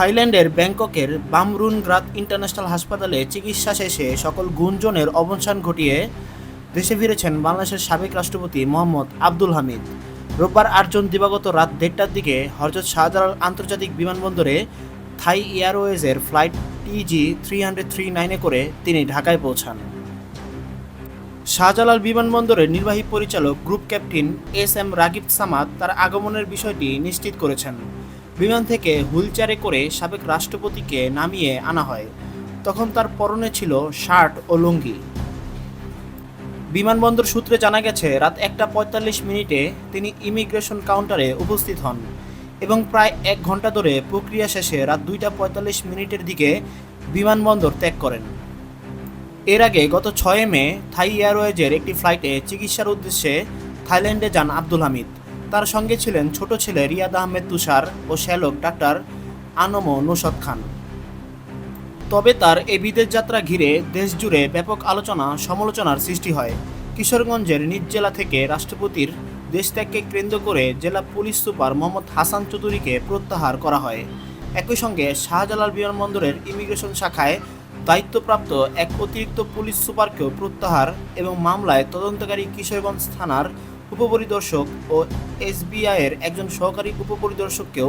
থাইল্যান্ডের ব্যাংককের বামরুনগ্রাত ইন্টারন্যাশনাল হাসপাতালে চিকিৎসা শেষে সকল গুঞ্জনের অবসান ঘটিয়ে দেশে ফিরেছেন বাংলাদেশের সাবেক রাষ্ট্রপতি মোহাম্মদ আব্দুল হামিদ। রোববার আটজন দিবাগত রাত দেড়টার দিকে হরজত শাহজালাল আন্তর্জাতিক বিমানবন্দরে Thai এয়ারওয়েজের flight TG three hundred three নাইনে করে তিনি ঢাকায় পৌঁছান। শাহজালাল বিমানবন্দরের নির্বাহী পরিচালক group captain S M Ragib Samad তার আগমনের বিষয়টি নিশ্চিত করেছেন। বিমান থেকে হুইলচেয়ারে করে সাবেক রাষ্ট্রপতিকে নামিয়ে আনা হয়। তখন তার পরনে ছিল শার্ট ও লুঙ্গি। বিমানবন্দর সূত্রে জানা গেছে, রাত একটা পঁয়তাল্লিশ মিনিটে তিনি ইমিগ্রেশন কাউন্টারে উপস্থিত হন এবং প্রায় এক ঘণ্টা ধরে প্রক্রিয়া শেষে রাত দুইটা পঁয়তাল্লিশ মিনিটের দিকে বিমানবন্দর ত্যাগ করেন। এর আগে গত ছয় মে থাই এয়ারওয়েজের একটি ফ্লাইটে চিকিৎসার উদ্দেশ্যে থাইল্যান্ডে যান আব্দুল হামিদ। তার সঙ্গে ছিলেন ছোট ছেলে রিয়াদ আহমেদ তুষার ও শ্যালক ডাক্তার আনম নুসদ খান। তবে তার এই বিদেশ যাত্রা ঘিরে দেশজুড়ে ব্যাপক আলোচনা, সমালোচনার সৃষ্টি হয়। কিশোরগঞ্জের নিজ জেলা থেকে রাষ্ট্রপতির দেশত্যাগকে কেন্দ্র করে জেলা পুলিশ সুপার মোহাম্মদ হাসান চৌধুরীকে প্রত্যাহার করা হয়। একই সঙ্গে শাহজালাল বিমানবন্দরের ইমিগ্রেশন শাখায় দায়িত্বপ্রাপ্ত এক অতিরিক্ত পুলিশ সুপারকেও প্রত্যাহার এবং মামলায় তদন্তকারী কিশোরগঞ্জ থানার উপপরিদর্শক ও এসবিআইয়ের একজন সহকারী উপপরিদর্শককেও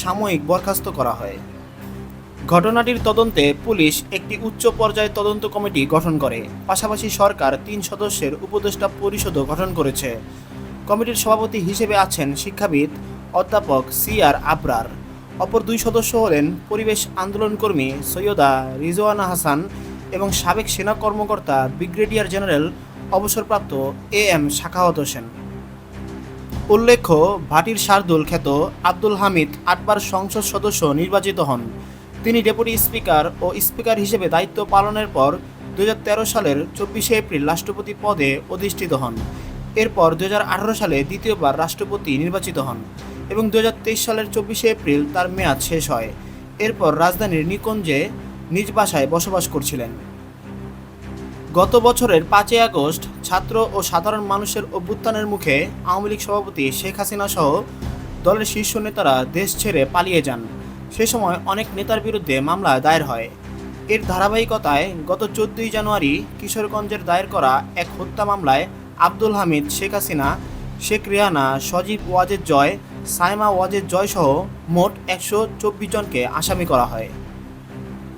সাময়িক বরখাস্ত করা হয়। ঘটনাটির তদন্তে পুলিশ একটি উচ্চ পর্যায়ের তদন্ত কমিটি গঠন করে। পাশাপাশি সরকার তিন সদস্যের উপদেষ্টা পরিষদও গঠন করেছে। কমিটির সভাপতি হিসেবে আছেন শিক্ষাবিদ অধ্যাপক সি আর আবরার। অপর দুই সদস্য হলেন পরিবেশ আন্দোলনকর্মী সৈয়দা রিজওয়ানা হাসান এবং সাবেক সেনা কর্মকর্তা ব্রিগেডিয়ার জেনারেল অবসরপ্রাপ্ত এ এম শাখাওয়াত হোসেন। উল্লেখ্য, ভাটির শার্দুল খ্যাত আব্দুল হামিদ আটবার সংসদ সদস্য নির্বাচিত হন। তিনি ডেপুটি স্পিকার ও স্পিকার হিসেবে দায়িত্ব পালনের পর দু হাজার তেরো সালের চব্বিশে এপ্রিল রাষ্ট্রপতি পদে অধিষ্ঠিত হন। এরপর দু হাজার আঠারো সালে দ্বিতীয়বার রাষ্ট্রপতি নির্বাচিত হন এবং দু হাজার তেইশ সালের চব্বিশে এপ্রিল তার মেয়াদ শেষ হয়। এরপর রাজধানীর নিকুঞ্জে নিজ বাসায় বসবাস করছিলেন। গত বছরের পাঁচই আগস্ট ছাত্র ও সাধারণ মানুষের অভ্যুত্থানের মুখে আওয়ামী লীগ সভাপতি শেখ হাসিনা সহ দলের শীর্ষ নেতারা দেশ ছেড়ে পালিয়ে যান। সে সময় অনেক নেতার বিরুদ্ধে মামলা দায়ের হয়। এর ধারাবাহিকতায় গত চোদ্দই জানুয়ারি কিশোরগঞ্জের দায়ের করা এক হত্যা মামলায় আব্দুল হামিদ, শেখ হাসিনা, শেখ রেহানা সজীব ওয়াজেদ জয়, সাইমা ওয়াজেদ জয় সহ মোট একশো চব্বিশ জনকে আসামি করা হয়।